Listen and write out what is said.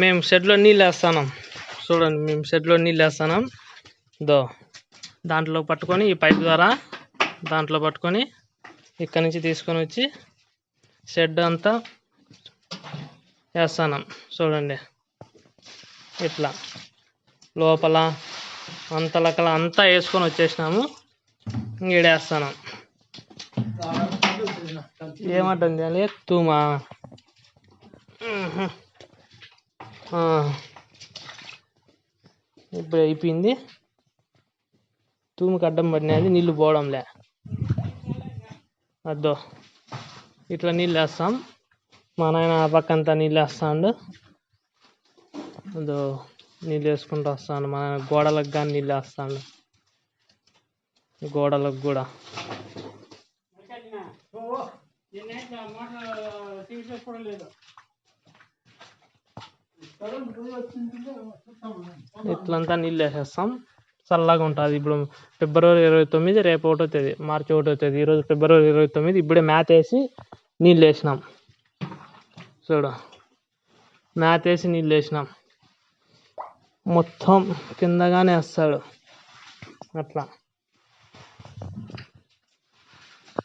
మేము షెడ్లో నీళ్ళు వేస్తున్నాం. చూడండి మేము షెడ్లో నీళ్ళు వేస్తున్నాం. దో దాంట్లో పట్టుకొని ఈ పైప్ ద్వారా దాంట్లో పట్టుకొని ఇక్కడి నుంచి తీసుకొని వచ్చి షెడ్ అంతా వేస్తున్నాం. చూడండి ఇట్లా లోపల అంతలకల అంతా వేసుకొని వచ్చేసినాము. ఈడేస్తున్నాం ఏమంటుంది అది తూమా. ఇప్పుడు అయిపోయింది. తూముకి అడ్డం పడినది నీళ్ళు పోవడంలే. అద్దో ఇట్లా నీళ్ళు వేస్తాం. మా నాయన ఆ పక్కంతా నీళ్ళు వేస్తాడు. అదో నీళ్ళు వేసుకుంటూ వస్తాను మా నాయన గోడలకు కానీ నీళ్ళు వేస్తాడు. గోడలకు కూడా. ఇట్లంతా నీళ్ళు వేసేస్తాం. చల్లగా ఉంటుంది. ఇప్పుడు ఫిబ్రవరి ఇరవై తొమ్మిది రేపు ఒకటో తేదీ మార్చి ఒకటో తేదీ ఈరోజు ఫిబ్రవరి ఇరవై తొమ్మిది ఇప్పుడే మ్యాత్ వేసి నీళ్ళు వేసినాం. చూడు మ్యాత్ వేసి నీళ్ళు వేసినాం. మొత్తం కిందగానే వేస్తాడు. అట్లా.